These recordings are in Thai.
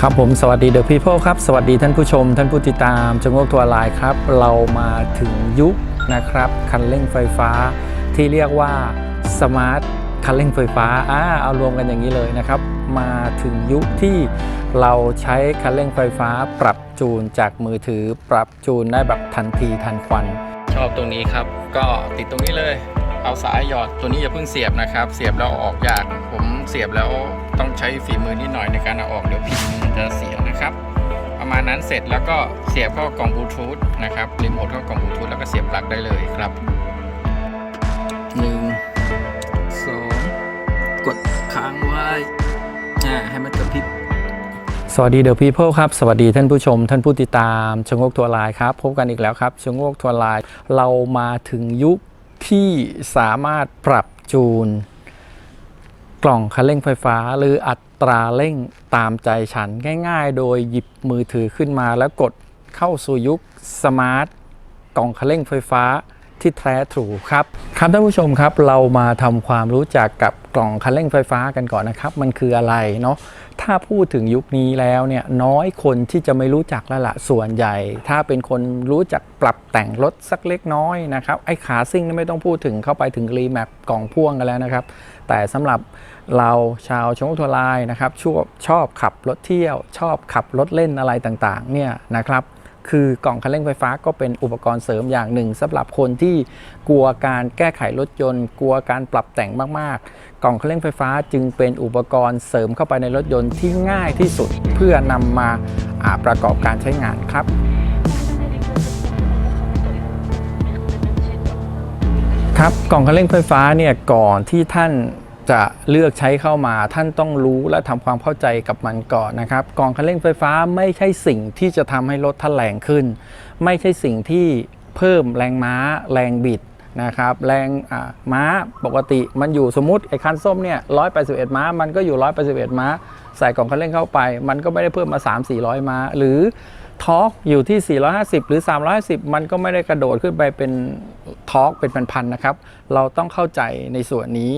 ครับผมสวัสดีเดอะพีเพิลครับ สวัสดีท่านผู้ชม ท่านผู้ติดตามจงโลกทัวร์ไลน์ครับ เรามาถึงยุคนะครับ คันเร่งไฟฟ้าที่เรียกว่าสมาร์ทคันเร่งไฟฟ้าอ่าเอารวมกันอย่างนี้เลยนะครับ มาถึงยุคที่เราใช้คันเร่งไฟฟ้าปรับจูนจากมือถือ ปรับจูนได้แบบทันทีทันควัน ชอบตรงนี้ครับ ก็ติดตรงนี้เลย เอาสายหยอดตัวนี้อย่าเพิ่งเสียบนะครับ เสียบแล้วเอาออกยากผมเสียบแล้ว ต้องใช้ฝีมือนิดหน่อยในการเอาออกเดี๋ยวพิมพ์จะเสียนะครับ ประมาณนั้นเสร็จแล้วก็เสียบเข้ากล่องบลูทูธนะครับรีโมทเข้ากล่องบลูทูธแล้วก็เสียบปลั๊กได้เลยครับหนึ่งสองกดค้างไว้ให้มันกระพริบสวัสดีเดอะพีเพิลครับ สวัสดีท่านผู้ชม ท่านผู้ติดตามชงโงกทัวร์ไลน์ครับ พบกันอีกแล้วครับชงโงกทัวร์ไลน์เรามาถึงยุคที่สามารถปรับจูน ล่องคันเร่งไฟฟ้า หรืออัตราเร่งตามใจฉันง่ายๆ โดยหยิบมือถือขึ้นมาแล้วกดเข้าสู่ยุคสมาร์ทกล่องคันเร่งไฟฟ้า ที่แท้ทรูครับครับท่านผู้ชมครับเรามาทำความรู้จักกับกล่องคันเร่งไฟฟ้ากันก่อนนะครับ มันคืออะไรเนาะถ้าพูดถึงยุคนี้แล้วเนี่ยน้อยคนที่จะไม่รู้จักแล้วละส่วนใหญ่ ถ้าเป็นคนรู้จักปรับแต่งรถสักเล็กน้อยนะครับไอ้ขาซิ่งนี่ไม่ต้องพูดถึงเข้าไปถึงรีแมปกล่องพ่วงกันแล้วนะครับ แต่สำหรับเราชาวชงทัวร์ไลน์นะครับชอบชอบขับรถเที่ยว ชอบขับรถเล่นอะไรต่างๆเนี่ยนะครับ คือกล่องคันเร่งไฟฟ้าก็เป็นอุปกรณ์เสริมอย่างหนึ่งสำหรับคนที่กลัวการแก้ไขรถยนต์ กลัวการปรับแต่งมากๆ กล่องคันเร่งไฟฟ้าจึงเป็นอุปกรณ์เสริมเข้าไปในรถยนต์ที่ง่ายที่สุดเพื่อนำมาอ่าประกอบการใช้งานครับครับกล่องคันเร่งไฟฟ้าเนี่ยก่อนที่ท่าน จะเลือกใช้เข้ามาท่านต้องรู้และทำความเข้าใจกับมันก่อนนะครับกองคันเร่งไฟฟ้าไม่ใช่สิ่งที่จะทำให้รถท่านแรงขึ้น ไม่ใช่สิ่งที่เพิ่มแรงม้า แรงบิดนะครับแรงม้าปกติมันอยู่สมมติไอ้คันส้มเนี่ย181ม้ามันก็อยู่181ม้า ใส่กล่องคันเร่งเข้าไป มันก็ไม่ได้เพิ่มมา3-400ม้า หรือทอร์กอยู่ที่ 450 หรือ 350 มันก็ไม่ได้กระโดดขึ้นไปเป็น ทอร์กเป็นพันๆนะครับ เราต้องเข้าใจในส่วนนี้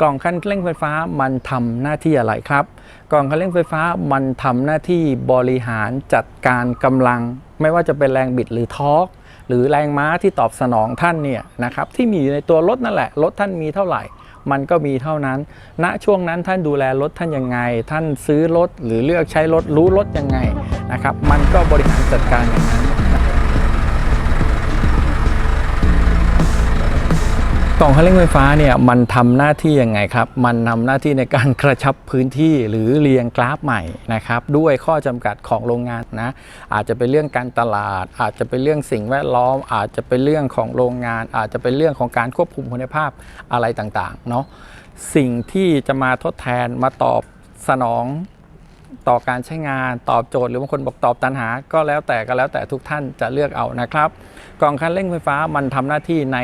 กล่องคันเร่งไฟฟ้ามันทำหน้าที่อะไรครับ กล่องคันเร่งไฟฟ้ามันทำหน้าที่บริหารจัดการกำลัง ไม่ว่าจะเป็นแรงบิดหรือทอร์กหรือแรงม้าที่ตอบสนองท่านเนี่ยนะครับที่มีอยู่ในตัวรถนั่นแหละรถท่านมีเท่าไหร่มันก็มีเท่านั้น ณ ช่วงนั้นท่านดูแลรถท่านยังไง ท่านซื้อรถหรือเลือกใช้รถรู้รถยังไงนะครับ มันก็บริหารจัดการอย่างนั้น กล่องคันเร่งไฟฟ้าเนี่ยมันทำหน้าที่ยังไงครับ มันทำหน้าที่ในการกระชับพื้นที่หรือเรียงกราฟใหม่นะครับด้วยข้อจำกัดของโรงงานนะอาจจะเป็นเรื่องการตลาด อาจจะเป็นเรื่องสิ่งแวดล้อม อาจจะเป็นเรื่องของโรงงาน อาจจะเป็นเรื่องของการควบคุมคุณภาพอะไรต่างๆเนาะสิ่งที่จะมาทดแทนมาตอบสนองต่อการใช้งานตอบโจทย์หรือบางคนบอกตอบตันหา ก็แล้วแต่ก็แล้วแต่ทุกท่านจะเลือกเอานะครับ กล่องคันเร่งไฟฟ้ามันทำหน้าที่ใน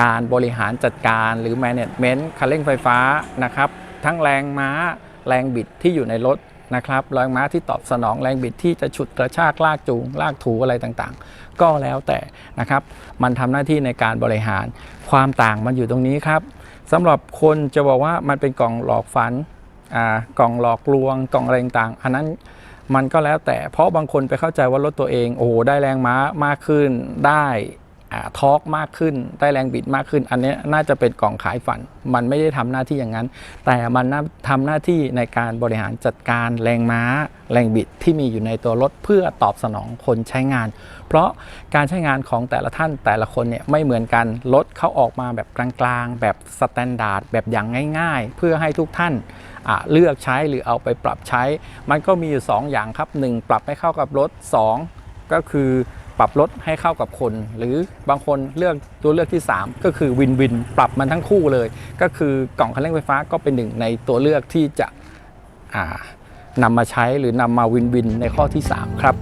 การบริหารจัดการหรือ management คันเร่งไฟฟ้านะครับ ทั้งแรงม้าแรงบิดที่อยู่ในรถนะครับแรงม้าที่ตอบสนองแรงบิดที่จะฉุดกระชากลากจูง ลากถูอะไรต่างๆ ก็แล้วแต่นะครับ มันทำหน้าที่ในการบริหารความต่างมันอยู่ตรงนี้ครับสำหรับคนจะบอกว่ามันเป็นกล่องหลอกฝันกล่องหลอกลวง กล่องอะไรต่างๆอันนั้นมันก็แล้วแต่เพราะบางคนไปเข้าใจว่ารถตัวเองโอ้โหได้แรงม้ามากขึ้นได้ ทอร์กมากขึ้นได้แรงบิดมากขึ้น อันนี้น่าจะเป็นกล่องขายฝัน มันไม่ได้ทำหน้าที่อย่างนั้น แต่มันน่าทำหน้าที่ในการบริหารจัดการแรงม้า แรงบิดที่มีอยู่ในตัวรถเพื่อตอบสนองคนใช้งาน เพราะการใช้งานของแต่ละท่านแต่ละคนเนี่ยไม่เหมือนกันรถเขาออกมาแบบกลางๆ แบบสแตนดาร์ดแบบอย่างง่าย ๆ เพื่อให้ทุกท่านเลือกใช้หรือเอาไปปรับใช้ มันก็มีอยู่ 2 อย่างครับ 1 ปรับให้เข้ากับรถ 2 ก็คือ ปรับรถให้เข้ากับคน หรือบางคนเลือกตัวเลือกที่ 3 ก็คือวินวินปรับมันทั้งคู่เลย ก็คือกล่องคันเร่งไฟฟ้าก็เป็นหนึ่งในตัวเลือกที่จะอ่านำมาใช้หรือนำมาวินวินในข้อที่ 3 ครับ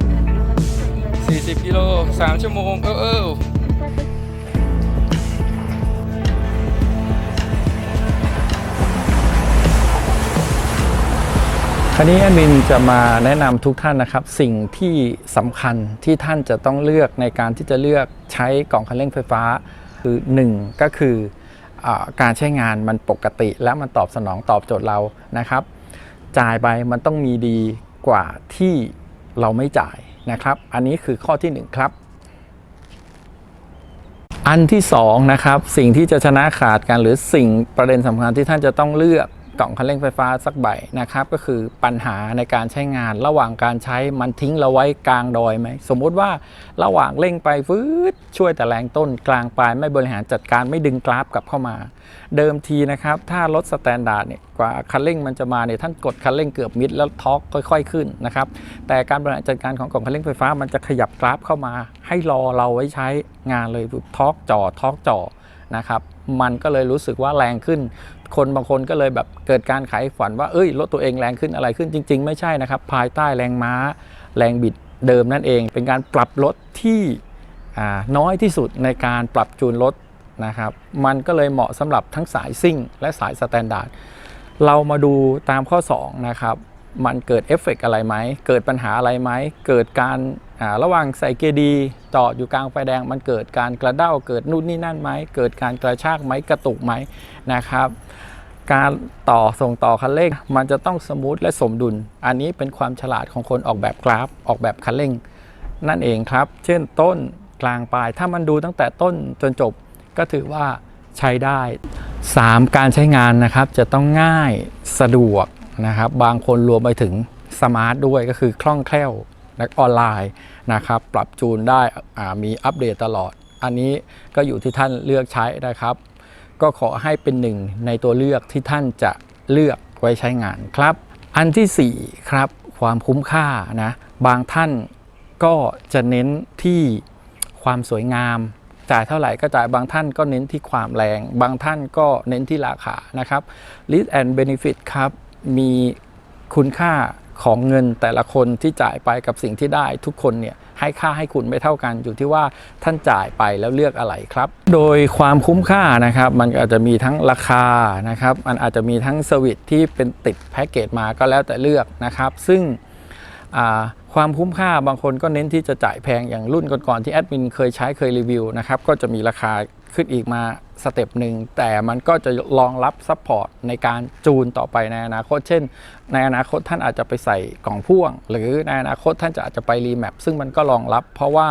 40กิโล3ชั่วโมงเออเออ คราวนี้แอดมินจะมาแนะนำทุกท่านนะครับ สิ่งที่สำคัญที่ท่านจะต้องเลือกในการที่จะเลือกใช้กล่องคันเร่งไฟฟ้า คือ1ก็คืออการใช้งานมันปกติ และมันตอบสนองตอบโจทย์เรานะครับ จ่ายไปมันต้องมีดีกว่าที่เราไม่จ่ายนะครับ อันนี้คือข้อที่หนึ่งครับ อันที่สองนะครับสิ่งที่จะชนะขาดกันหรือสิ่งประเด็นสำคัญที่ท่านจะต้องเลือก กล่องคันเร่งไฟฟ้าสักใบนะครับก็คือปัญหาในการใช้งานระหว่างการใช้มันทิ้งเราไว้กลางดอยไหมสมมุติว่าระหว่างเร่งไปฟืดช่วยแต่แรงต้นกลางปลายไม่บริหารจัดการไม่ดึงกราฟกลับเข้ามา เดิมทีนะครับถ้ารถสแตนดาร์ดเนี่ยกว่าคันเร่งมันจะมาเนี่ยท่านกดคันเร่งเกือบมิดแล้วท็อกค่อย ๆ ขึ้นนะครับแต่การบริหารจัดการของกล่องคันเร่งไฟฟ้ามันจะขยับกราฟเข้ามา ให้รอเราไว้ใช้งานเลยท็อกจ่อท็อกจ่อนะครับมันก็เลยรู้สึกว่าแรงขึ้น คนบางคนก็เลยแบบเกิดการขายฝันว่าเอ้ยรถตัวเองแรงขึ้นอะไรขึ้นจริง ๆ ไม่ใช่นะครับ ภายใต้แรงม้า แรงบิดเดิมนั่นเอง เป็นการปรับรถที่น้อยที่สุดในการปรับจูนรถนะครับ มันก็เลยเหมาะสำหรับทั้งสายซิ่ง และสายสแตนดาร์ดเรามาดูตามข้อ 2 นะครับ มันเกิดเอฟเฟกต์อะไรไหม เกิดปัญหาอะไรไหม เกิดการ ระหว่างใส่เกียร์ดีจอดอยู่กลางไฟแดงมันเกิดการกระเด้าเกิดนู่นนี่นั่นไหมเกิดการกระชากไหมกระตุกไหมนะครับการต่อส่งต่อคันเร่ง มันจะต้องสมูทและสมดุล อันนี้เป็นความฉลาดของคนออกแบบกราฟ ออกแบบคันเร่ง นั่นเองครับ เช่นต้นกลางปลาย ถ้ามันดูตั้งแต่ต้นจนจบก็ถือว่าใช้ได้ 3. การใช้งานนะครับจะต้องง่ายสะดวกนะครับ บางคนรวมไปถึงสมาร์ทด้วยก็คือคล่องแคล่ว และออนไลน์นะครับ ปรับจูนได้มีอัปเดตตลอด อันนี้ก็อยู่ที่ท่านเลือกใช้นะครับ ก็ขอให้เป็นหนึ่งในตัวเลือกที่ท่านจะเลือกไว้ใช้งานครับ อันทีสี่4 ครับ ความคุ้มค่านะบางท่านก็จะเน้นที่ความสวยงาม จ่ายเท่าไหร่ก็จ่ายบางท่านก็เน้นที่ความแรง บางท่านก็เน้นที่ราคานะครับ Risk and Benefit ครับ มีคุณค่า ของเงินแต่ละคนที่จ่ายไปกับสิ่งที่ได้ทุกคนเนี่ยให้ค่าให้คุณไม่เท่ากันอยู่ที่ว่าท่านจ่ายไปแล้วเลือกอะไรครับ โดยความคุ้มค่านะครับ มันอาจจะมีทั้งราคานะครับ มันอาจจะมีทั้งเซอร์วิสที่เป็นติดแพ็กเกจมาก็แล้วแต่เลือกนะครับ ซึ่งความคุ้มค่าบางคนก็เน้นที่จะจ่ายแพงอย่างรุ่นก่อนๆที่แอดมินเคยใช้เคยรีวิวนะครับก็จะมีราคาขึ้นอีกมา สเต็ปหนึ่งแต่มันก็จะรองรับซัพพอร์ตในการจูนต่อไปในอนาคต เช่น ในอนาคตท่านอาจจะไปใส่กล่องพ่วง หรือในอนาคตท่านจะอาจจะไปรีแมปซึ่งมันก็รองรับ เพราะว่า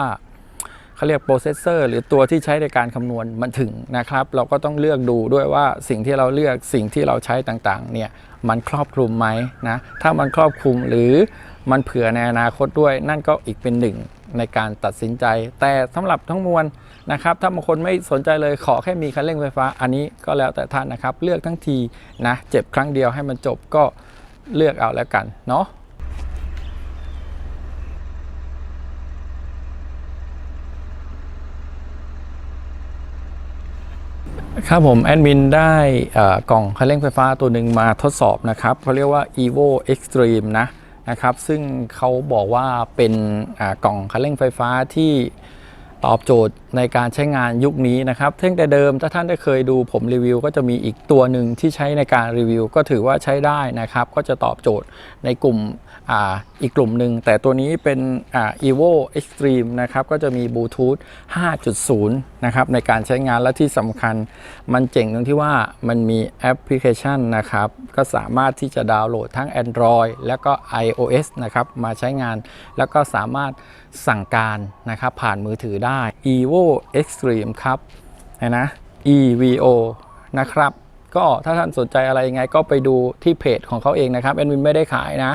เขาเรียกโปรเซสเซอร์หรือตัวที่ใช้ในการคำนวณมันถึงนะครับ เราก็ต้องเลือกดูด้วยว่าสิ่งที่เราเลือกสิ่งที่เราใช้ต่างๆเนี่ยมันครอบคลุมไหมนะถ้ามันครอบคลุมหรือมันเผื่อในอนาคตด้วย นั่นก็อีกเป็นหนึ่งในการตัดสินใจ แต่สำหรับทั้งมวล นะครับ ถ้าบางคนไม่สนใจเลยขอแค่มีคันเร่งไฟฟ้า อันนี้ก็แล้วแต่ท่านนะครับ เลือกทั้งทีนะเจ็บครั้งเดียวให้มันจบก็เลือกเอาแล้วกันเนาะครับผมแอดมินได้กล่องคันเร่งไฟฟ้าตัวหนึ่งมาทดสอบนะครับเขาเรียกว่า evo extreme นะนะครับ ซึ่งเขาบอกว่าเป็นกล่องคันเร่งไฟฟ้าที่ ตอบโจทย์ในการใช้งานยุคนี้นะครับเท่งแต่เดิมถ้าท่านได้เคยดูผมรีวิว ก็จะมีอีกตัวหนึ่งที่ใช้ในการรีวิว ก็ถือว่าใช้ได้นะครับ ก็จะตอบโจทย์ในกลุ่ม อ,อีกกลุ่มหนึ่งแต่ตัวนี้เป็นอ่า evo extreme นะครับก็จะมีบลูทูธ5.0 นะครับในการใช้งานและที่สำคัญมันเจ๋งตรงที่ว่ามันมีแอปพลิเคชันนะครับก็สามารถที่จะดาวน์โหลดทั้ง Android แล้วก็ iOS นะครับมาใช้งาน แล้วก็สามารถสั่งการนะครับผ่านมือถือได้ evo extreme ครับนะนะ evo นะครับ ก็ถ้าท่านสนใจอะไรยังไงก็ไปดูที่เพจของเขาเองนะครับแอดมินไม่ได้ขายนะ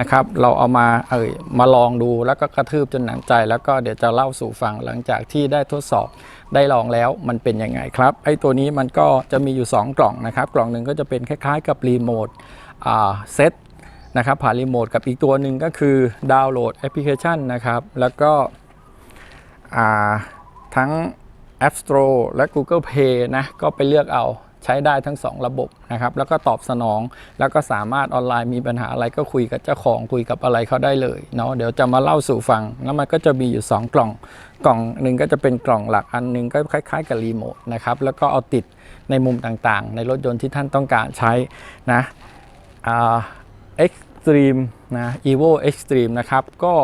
นะครับเราเอามาเอ่ยมาลองดูแล้วก็กระทืบจนหนำใจ แล้วก็เดี๋ยวจะเล่าสู่ฟังหลังจากที่ได้ทดสอบได้ลองแล้วมันเป็นยังไงครับไอ้ตัวนี้มันก็จะมีอยู่ 2 กล่องนะครับ กล่องหนึ่งก็จะเป็นคล้ายๆ กับรีโมทอ่าเซตนะครับผ่านรีโมทกับอีกตัวหนึ่งก็คือดาวน์โหลดแอปพลิเคชันนะครับ แล้วก็ทั้ง App Store และ Google Play นะก็ไปเลือกเอา ใช้ได้ทั้ง 2 ระบบนะครับแล้วก็ตอบสนอง แล้วก็สามารถออนไลน์มีปัญหาอะไรก็คุยกับเจ้าของคุยกับอะไรเขาได้เลยเนาะเดี๋ยวจะมาเล่าสู่ฟังแล้วมันก็จะมีอยู่ 2 กล่อง กล่องหนึ่งก็จะเป็นกล่องหลักอันหนึงก็คล้าย ๆ กับรีโมทนะครับแล้วก็เอาติดในมุมต่างๆ ในรถยนต์ที่ท่านต้องการใช้นะอ่า Extreme นะ Evo Extreme นะครับก็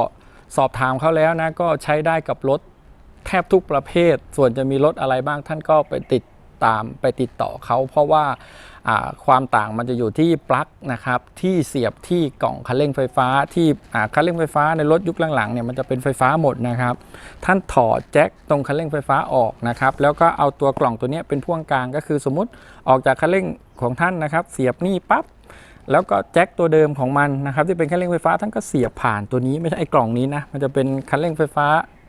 สอบถามเขาแล้วนะก็ใช้ได้กับรถแทบทุกประเภท ส่วนจะมีรถอะไรบ้างท่านก็ไปติด ตามไปติดต่อเขา เพราะว่าความต่างมันจะอยู่ที่ปลั๊กนะครับที่เสียบที่กล่องคันเร่งไฟฟ้าที่คันเร่งไฟฟ้าในรถยุคหลังๆเนี่ยมันจะเป็นไฟฟ้าหมดนะครับ ท่านถอดแจ็คตรงคันเร่งไฟฟ้าออกนะครับแล้วก็เอาตัวกล่องตัวนี้เป็นพ่วงกลางก็คือสมมติออกจากคันเร่งของท่านนะครับ เสียบนี่ปั๊บแล้วก็แจ็คตัวเดิมของมันนะครับที่เป็นคันเร่งไฟฟ้าท่านก็เสียบผ่านตัวนี้ไม่ใช่ไอ้กล่องนี้นะมันจะเป็นคันเร่งไฟฟ้า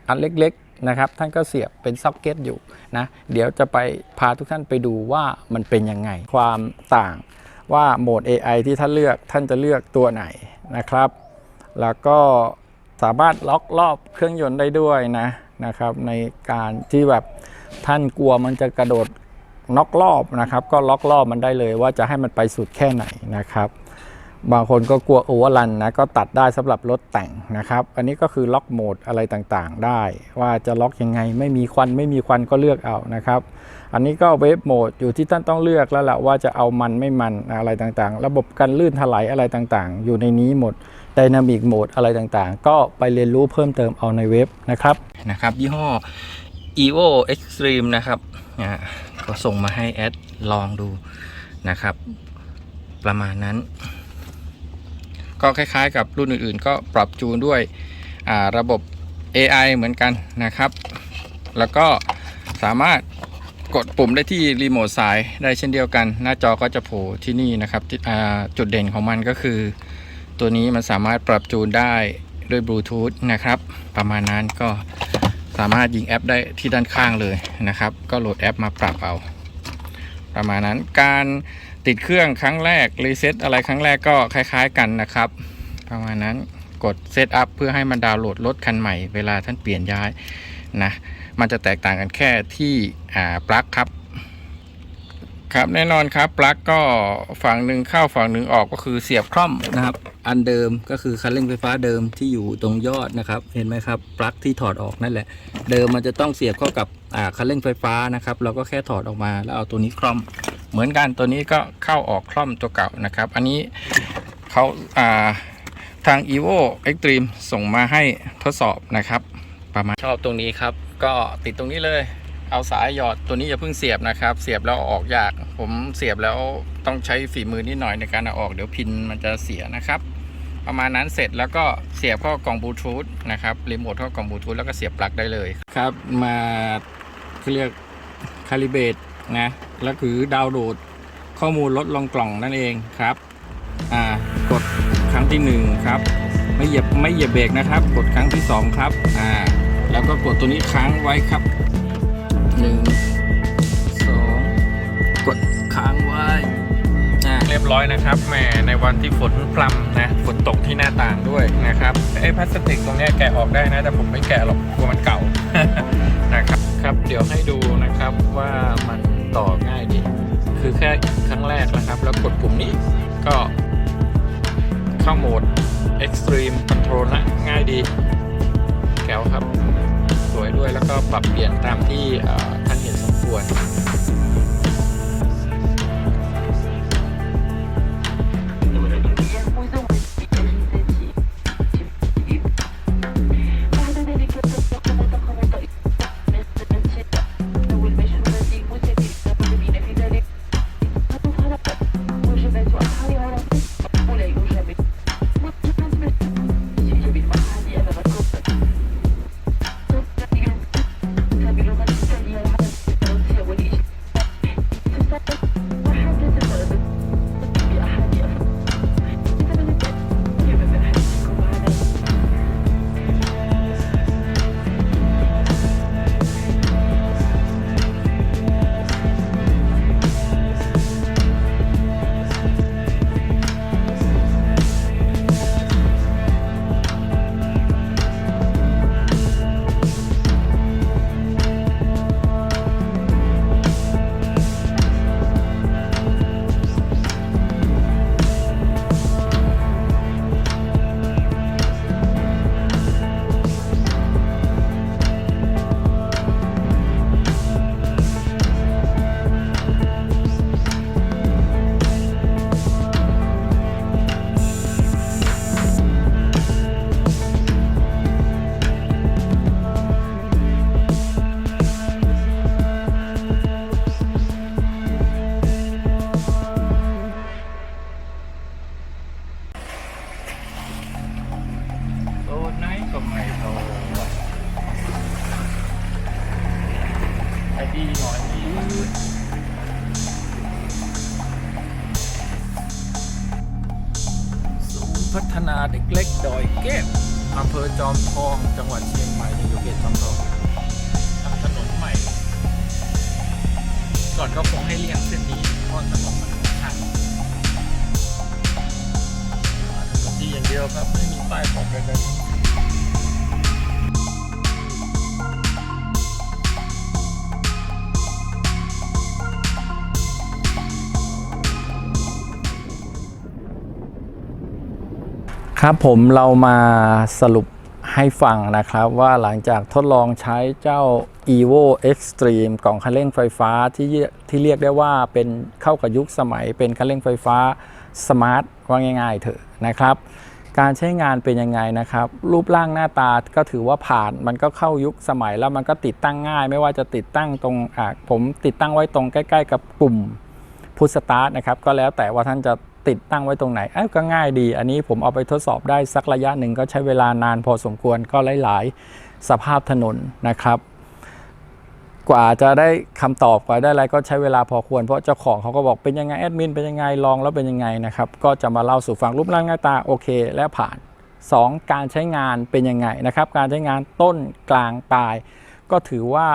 อันเล็กๆ นะครับ ท่านก็เสียบเป็นซ็อกเก็ตอยู่นะเดี๋ยวจะไปพาทุกท่านไปดูว่ามันเป็นยังไง ความต่างว่าโหมด AI ที่ท่านเลือกท่านจะเลือกตัวไหนนะครับ แล้วก็สามารถล็อกรอบเครื่องยนต์ได้ด้วยนะนะครับในการที่แบบท่านกลัวมันจะกระโดดน็อกรอบนะครับ ก็ล็อกรอบมันได้เลยว่าจะให้มันไปสุดแค่ไหนนะครับ บางคนก็กลัวโอเวอร์รันนะก็ตัดได้สำหรับรถแต่งนะครับ อันนี้ก็คือล็อกโหมดอะไรต่างๆ ได้ ว่าจะล็อกยังไงไม่มีควันไม่มีควันก็เลือกเอานะครับ อันนี้ก็เวฟโหมดอยู่ที่ท่านต้องเลือกแล้วแหละว่าจะเอามันไม่มันอะไรต่างๆ ระบบการลื่นถลายอะไรต่างๆ อยู่ในนี้หมดไดนามิกโหมดอะไรต่างๆ ก็ไปเรียนรู้เพิ่มเติมเอาในเว็บนะครับนะครับยี่ห้อ evo extreme นะครับก็ส่งมาให้แอดลองดูนะครับ ประมาณนั้น ก็คล้ายๆ กับรุ่นอื่นๆ ก็ปรับจูนด้วยระบบ AI เหมือนกันนะครับ แล้วก็สามารถกดปุ่มได้ที่รีโมทสายได้เช่นเดียวกัน หน้าจอก็จะโผล่ที่นี่นะครับจุดเด่นของมันก็คือ ตัวนี้มันสามารถปรับจูนได้ด้วยบลูทูธนะครับ ประมาณนั้นก็สามารถยิงแอปได้ที่ด้านข้างเลยนะครับ ก็โหลดแอปมาปรับเอา ประมาณนั้นการ ติดเครื่องครั้งแรกรีเซ็ตอะไรครั้งแรกก็คล้าย ๆ กันนะครับประมาณนั้นกดเซตอัพเพื่อให้มันดาวน์โหลดรถคันใหม่เวลาท่านเปลี่ยนย้ายนะมันจะแตกต่างกันแค่ที่ปลั๊กครับ ครับแน่นอนครับปลั๊กก็ฝั่งหนึ่งเข้าฝั่งหนึ่งออกก็คือเสียบคล่อมนะครับ อันเดิมก็คือคันเร่งไฟฟ้าเดิมที่อยู่ตรงยอดนะครับ เห็นไหมครับปลั๊กที่ถอดออกนั่นแหละ เดิมมันจะต้องเสียบเข้ากับอ่าคันเร่งไฟฟ้านะครับ เราก็แค่ถอดออกมาแล้วเอาตัวนี้คล่อม เหมือนกันตัวนี้ก็เข้าออกคล่อมตัวเก่านะครับ อันนี้เขาอ่าทาง evo extreme ส่งมาให้ทดสอบนะครับ ประมาณชอบตรงนี้ครับ ก็ติดตรงนี้เลย เอาสายหยอดตัวนี้อย่าเพิ่งเสียบนะครับ เสียบแล้วออกยาก ผมเสียบแล้วต้องใช้ฝีมือนิดหน่อยในการเอาออกเดี๋ยวพินมันจะเสียนะครับ ประมาณนั้นเสร็จแล้วก็เสียบเข้ากล่องบลูทูธนะครับรีโมทเข้ากล่องบลูทูธแล้วก็เสียบปลั๊กได้เลยครับมาเรียกคาลิเบตนะแล้วคือดาวน์โหลดข้อมูลลดลงกล่องนั่นเองครับอ่ากดครั้งที่หนึ่งครับไม่เหยียบไม่เหยียบเบรกนะครับ กดครั้งที่สองครับอ่าแล้วก็กดตัวนี้ค้างไว้ครับ หนึ่งสองกดค้างไว้อ่าเรียบร้อยนะครับแหมในวันที่ฝนพรำนะฝนตกที่หน้าต่างด้วยนะครับไอ้พลาสติกตรงเนี้ยแกะออกได้นะ แต่ผมไม่แกะหรอกกลัวมันเก่า นะครับครับ เดี๋ยวให้ดูนะครับว่ามันต่อง่ายดี คือแค่ครั้งแรกนะครับ แล้วกดปุ่มนี้ก็เข้าโหมด Extreme Control นะง่ายดีแก้วครับ สวยด้วย แล้วก็ปรับเปลี่ยนตามที่ท่านเห็นสมควร นาเด็กเล็กดอยแก้วอำเภอจอมทองจังหวัดเชียงใหม่ในอยู่เขตจอมทองทำถนนใหม่ ก่อนเขาคงให้เลี่ยงเส้นนี้เพราะถนนมันชันมาถนนดีอย่างเดียวครับไม่มีป้ายบอกใดๆ ครับผมเรามาสรุปให้ฟังนะครับว่าหลังจากทดลองใช้เจ้า evo extreme กล่องคันเร่งไฟฟ้าที่ที่เรียกได้ว่าเป็นเข้ากับยุคสมัยเป็นคันเร่งไฟฟ้าสมาร์ทว่าง่ายๆเถอะนะครับ การใช้งานเป็นยังไงนะครับ รูปร่างหน้าตาก็ถือว่าผ่านมันก็เข้ายุคสมัยแล้วมันก็ติดตั้งง่าย ไม่ว่าจะติดตั้งตรงผมติดตั้งไว้ตรงใกล้ ๆ กับปุ่มพุทสตาร์ทนะครับก็แล้วแต่ว่าท่านจะ ติดตั้งไว้ตรงไหนเอ้ยก็ง่ายดี อันนี้ผมเอาไปทดสอบได้สักระยะหนึ่งก็ใช้เวลานานพอสมควรก็หลาย ๆ สภาพถนนนะครับ กว่าจะได้คำตอบกว่าได้อะไรก็ใช้เวลาพอควร เพราะเจ้าของเขาก็บอกเป็นยังไงแอดมินเป็นยังไงลองแล้วเป็นยังไงนะครับ ก็จะมาเล่าสู่ฟังรูปร่างหน้าตาโอเค และผ่าน 2 การใช้งานเป็นยังไงนะครับ การใช้งานต้นกลางปลาย ก็ถือว่า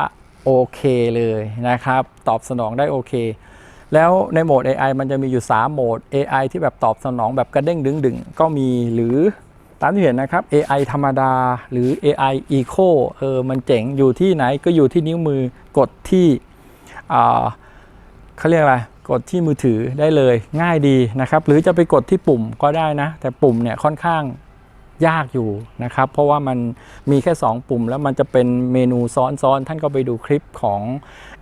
โอเคเลยนะครับ ตอบสนองได้โอเค แล้วในโหมด AI มันจะมีอยู่ 3 โหมด AI ที่แบบตอบสนองแบบกระเด้งดึงดึงก็มีหรือตามที่เห็นนะครับ AI ธรรมดาหรือ AI Eco เออมันเจ๋งอยู่ที่ไหนก็อยู่ที่นิ้วมือกดที่เขาเรียกอะไรกดที่มือถือได้เลยง่ายดีนะครับ หรือจะไปกดที่ปุ่มก็ได้นะ แต่ปุ่มเนี่ยค่อนข้าง ยากอยู่นะครับ เพราะว่ามันมีแค่ 2 ปุ่ม แล้วมันจะเป็นเมนูซ้อนๆ ท่านก็ไปดูคลิปของ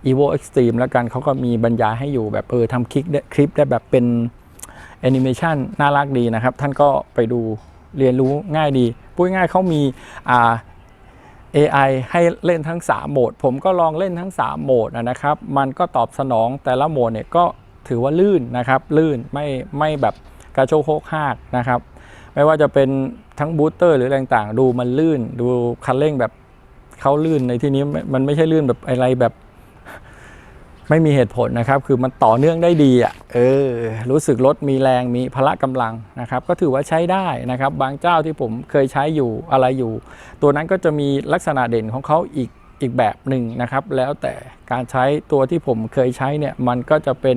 evo extreme แล้วกันเขาก็มีบรรยายให้อยู่แบบเออทำคลิปได้คลิปได้แบบเป็นแอนิเมชันน่ารักดีนะครับ ท่านก็ไปดูเรียนรู้ง่ายดีพูดง่ายเขามีอ่า AI ให้เล่นทั้ง 3 โหมด ผมก็ลองเล่นทั้ง 3 โหมดนะครับ มันก็ตอบสนองแต่ละโหมดเนี่ยก็ถือว่าลื่นนะครับ ลื่นไม่ไม่แบบกระโชกโคกหากนะครับ ไม่ว่าจะเป็น ทั้งบูสเตอร์หรืออะไรต่างดูมันลื่น ดูคันเร่งแบบเขาลื่นในที่นี้มันไม่ใช่ลื่นแบบอะไรแบบ ไม่มีเหตุผลนะครับ คือมันต่อเนื่องได้ดีอะเออ รู้สึกรถมีแรงมีพละกำลังนะครับ ก็ถือว่าใช้ได้นะครับ บางเจ้าที่ผมเคยใช้อยู่อะไรอยู่ ตัวนั้นก็จะมีลักษณะเด่นของเขาอีกอีกแบบหนึ่งนะครับ แล้วแต่การใช้ตัวที่ผมเคยใช้เนี่ยมันก็จะเป็น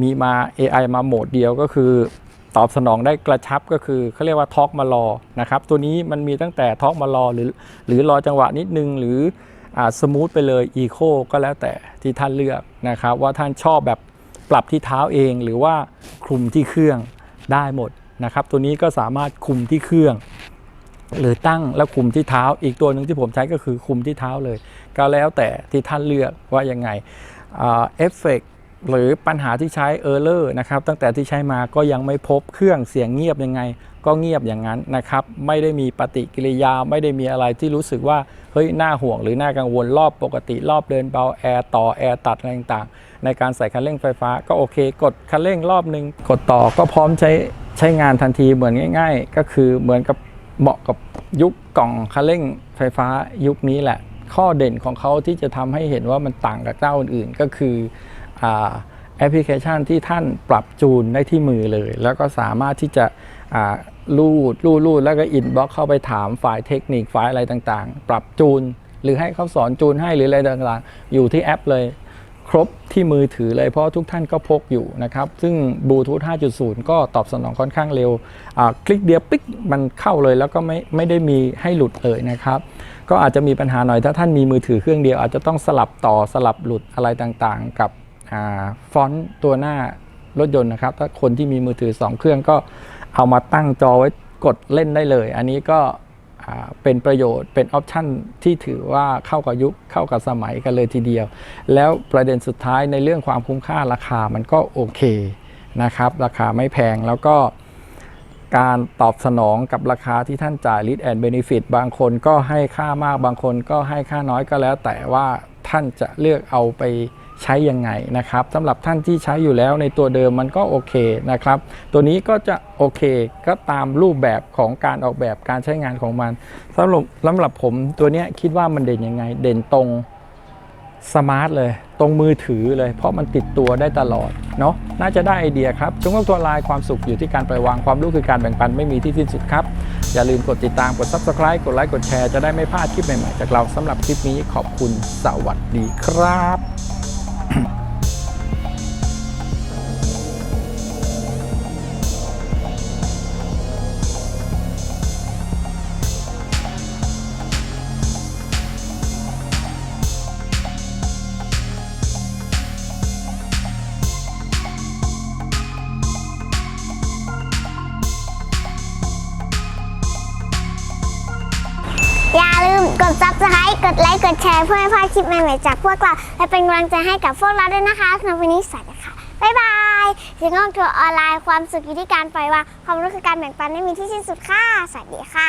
มีมา AI มาโหมดเดียวก็คือ ตอบสนองได้กระชับก็คือเขาเรียกว่าท็อกมารอนะครับตัวนี้มันมีตั้งแต่ท็อกมารอหรือหรือรอจังหวะนิดนึงหรือสมูทไปเลยอีโคก็แล้วแต่ที่ท่านเลือกนะครับว่าท่านชอบแบบปรับที่เท้าเองหรือว่าคลุมที่เครื่องได้หมดนะครับตัวนี้ก็สามารถคุมที่เครื่อง หรือตั้งแล้วคุมที่เท้า อีกตัวหนึ่งที่ผมใช้ก็คือคุมที่เท้าเลย ก็แล้วแต่ที่ท่านเลือกว่ายังไงเอฟเฟกต์ หรือปัญหาที่ใช้เออร์เลอร์นะครับตั้งแต่ที่ใช้มาก็ยังไม่พบเครื่องเสียงเงียบยังไง ก็เงียบอย่างนั้นนะครับ ไม่ได้มีปฏิกิริยาไม่ได้มีอะไรที่รู้สึกว่าเฮ้ยน่าห่วงหรือน่ากังวลรอบปกติรอบเดินเบาแอร์ต่อแอร์ตัดอะไรต่างๆ ในการใส่คันเร่งไฟฟ้าก็โอเค กดคันเร่งรอบหนึ่งกดต่อก็พร้อมใช้ใช้งานทันทีเหมือนง่าย ๆ ก็คือเหมือนกับเหมาะกับยุคกล่องคันเร่งไฟฟ้ายุคนี้แหละ ข้อเด่นของเขาที่จะทำให้เห็นว่ามันต่างกับเจ้าอื่นๆก็คือ แอปพลิเคชันที่ท่านปรับจูนได้ที่มือเลย แล้วก็สามารถที่จะอ่าลูดลูดลูดแล้วก็อินบ็อกเข้าไปถามฝ่ายเทคนิคฝ่ายอะไรต่างๆ ปรับจูน หรือให้เขาสอนจูนให้หรืออะไรต่างๆ อยู่ที่แอปเลย ครบที่มือถือเลยเพราะทุกท่านก็พกอยู่นะครับ ซึ่งบลูทูธ 5.0 ก็ตอบสนองค่อนข้างเร็ว คลิกเดียวปิ๊กมันเข้าเลยแล้วก็ไม่ไม่ได้มีให้หลุดเลยนะครับก็อาจจะมีปัญหาหน่อยถ้าท่านมีมือถือเครื่องเดียวอาจจะต้องสลับต่อสลับหลุดอะไรต่างๆ กับ ฟอนต์ตัวหน้ารถยนต์นะครับ ถ้าคนที่มีมือถือ 2 เครื่องก็เอามาตั้งจอไว้กดเล่นได้เลย อันนี้ก็เป็นประโยชน์เป็นออปชันที่ถือว่าเข้ากับยุคเข้ากับสมัยกันเลยทีเดียว แล้วประเด็นสุดท้ายในเรื่องความคุ้มค่าราคามันก็โอเคนะครับ ราคาไม่แพงแล้วก็การตอบสนองกับราคาที่ท่านจ่าย Lead and Benefit บางคนก็ให้ค่ามากบางคนก็ให้ค่าน้อยก็แล้ว แต่ว่าท่านจะเลือกเอาไป ใช้ยังไงนะครับสำหรับท่านที่ใช้อยู่แล้วในตัวเดิมมันก็โอเคนะครับ ตัวนี้ก็จะโอเคก็ตามรูปแบบของการออกแบบการใช้งานของมันสำหรับสำหรับผมตัวนี้คิดว่ามันเด่นยังไง เด่นตรงสมาร์ทเลยตรงมือถือเลย เพราะมันติดตัวได้ตลอดเนาะน่าจะได้ไอเดียครับจงโลกตัวลายความสุขอยู่ที่การปล่อยวางความรู้คือการแบ่งปันไม่มีที่สิ้นสุดครับ อย่าลืมกดติดตามกด subscribe กดไลค์กดแชร์จะได้ไม่พลาดคลิปใหม่ๆจากเราสำหรับคลิปนี้ขอบคุณสวัสดีครับ ดแชร์เพื่อให้พลาดคลิปใหม่ๆจากพวกเรา และเป็นกำลังใจให้กับพวกเราด้วยนะคะสำหรับวันนี้สวัสดีค่ะ บ๊ายบายถึงห้องทัวร์ออนไลน์ความสุขอยู่ที่การปล่อยวางความรู้คือการแบ่งปันไม่มีที่สิ้นสุดค่ะ สวัสดีค่ะ